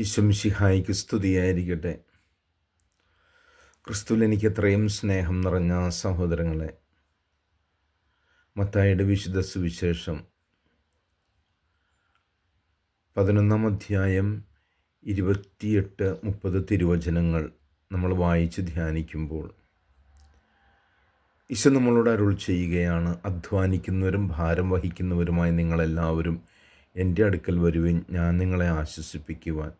ഈശ്വംഷിഹായിക്ക് സ്തുതിയായിരിക്കട്ടെ. ക്രിസ്തുവിൽ എനിക്ക് എത്രയും സ്നേഹം നിറഞ്ഞ സഹോദരങ്ങളെ മത്തായുടെ വിശുദ്ധ സുവിശേഷം പതിനൊന്നാം അധ്യായം ഇരുപത്തിയെട്ട് മുപ്പത് തിരുവചനങ്ങൾ നമ്മൾ വായിച്ച് ധ്യാനിക്കുമ്പോൾ ഈശോ നമ്മളോട് അരുൾ ചെയ്യുകയാണ് അധ്വാനിക്കുന്നവരും ഭാരം വഹിക്കുന്നവരുമായി നിങ്ങളെല്ലാവരും എന്റെ അടുക്കൽ വരുവിൻ ഞാൻ നിങ്ങളെ ആശ്വസിപ്പിക്കുവാൻ.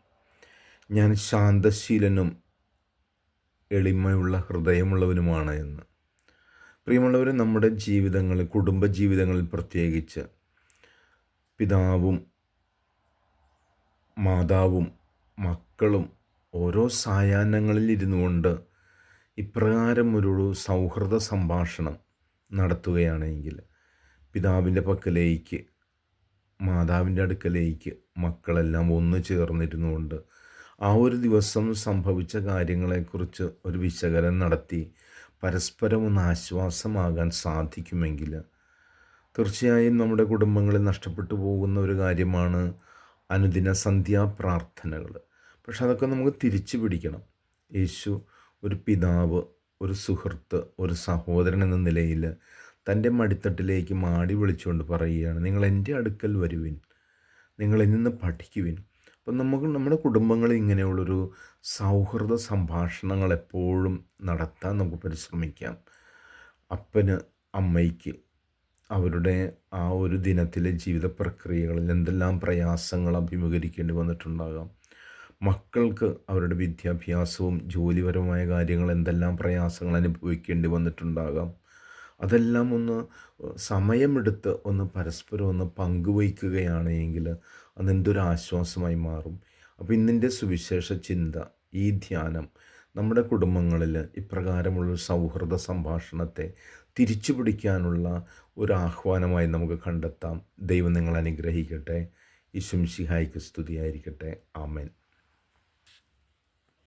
ഞാൻ ശാന്തശീലനും എളിമയുള്ള ഹൃദയമുള്ളവനുമാണ് എന്ന്. പ്രിയമുള്ളവർ നമ്മുടെ ജീവിതങ്ങളിൽ കുടുംബ ജീവിതങ്ങളിൽ പ്രത്യേകിച്ച് പിതാവും മാതാവും മക്കളും ഓരോ സായാഹ്നങ്ങളിൽ ഇരുന്നു കൊണ്ട് ഇപ്രകാരം ഒരു സൗഹൃദ സംഭാഷണം നടത്തുകയാണെങ്കിൽ പിതാവിന്റെ പക്കലേക്ക് മാതാവിന്റെ അടുക്കലേക്ക് മക്കളെല്ലാം ഒന്ന് ചേർന്നിരുന്നുകൊണ്ട് ആ ഒരു ദിവസം സംഭവിച്ച കാര്യങ്ങളെക്കുറിച്ച് ഒരു വിശകലനം നടത്തി പരസ്പരം ഒന്ന് ആശ്വാസമാകാൻ സാധിക്കുമെങ്കിൽ തീർച്ചയായും നമ്മുടെ കുടുംബങ്ങളിൽ നഷ്ടപ്പെട്ടു പോകുന്ന ഒരു കാര്യമാണ് അനുദിന സന്ധ്യാ പ്രാർത്ഥനകൾ. പക്ഷെ അതൊക്കെ നമുക്ക് തിരിച്ചു പിടിക്കണം. യേശു ഒരു പിതാവ് ഒരു സുഹൃത്ത് ഒരു സഹോദരൻ എന്ന നിലയിൽ തന്റെ മടിത്തട്ടിലേക്ക് മാടി വിളിച്ചുകൊണ്ട് പറയുകയാണ് നിങ്ങൾ എന്റെ അടുക്കൽ വരുവിൻ. നിങ്ങൾ നിന്ന് പഠിക്കുവിൻ. അപ്പം നമുക്ക് നമ്മുടെ കുടുംബങ്ങളിൽ ഇങ്ങനെയുള്ളൊരു സൗഹൃദ സംഭാഷണങ്ങൾ എപ്പോഴും നടത്താൻ നമുക്ക് പരിശ്രമിക്കാം. അപ്പന് അമ്മയ്ക്ക് അവരുടെ ആ ഒരു ദിനത്തിലെ ജീവിത പ്രക്രിയകളിൽ എന്തെല്ലാം പ്രയാസങ്ങൾ അഭിമുഖീകരിക്കേണ്ടി വന്നിട്ടുണ്ടാകാം. മക്കൾക്ക് അവരുടെ വിദ്യാഭ്യാസവും ജോലിപരമായ കാര്യങ്ങൾ എന്തെല്ലാം പ്രയാസങ്ങൾ അനുഭവിക്കേണ്ടി വന്നിട്ടുണ്ടാകാം. അതെല്ലാം ഒന്ന് സമയമെടുത്ത് ഒന്ന് പരസ്പരം ഒന്ന് പങ്കുവയ്ക്കുകയാണ് എങ്കിൽ ആശ്വാസമായി മാറും. അപ്പോൾ ഇന്നിന്റെ സുവിശേഷ ചിന്ത ഈ ധ്യാനം നമ്മുടെ കുടുംബങ്ങളിൽ ഇപ്രകാരമുള്ള സൗഹൃദ സംഭാഷണത്തെ തിരിച്ചു പിടിക്കാനുള്ള ഒരു ആഹ്വാനമായി നമുക്ക് കണ്ടെത്താം. ദൈവം നിങ്ങൾ അനുഗ്രഹിക്കട്ടെ. ഈശ്വം ശിഹായിക്ക് സ്തുതിയായിരിക്കട്ടെ. ആമേൻ.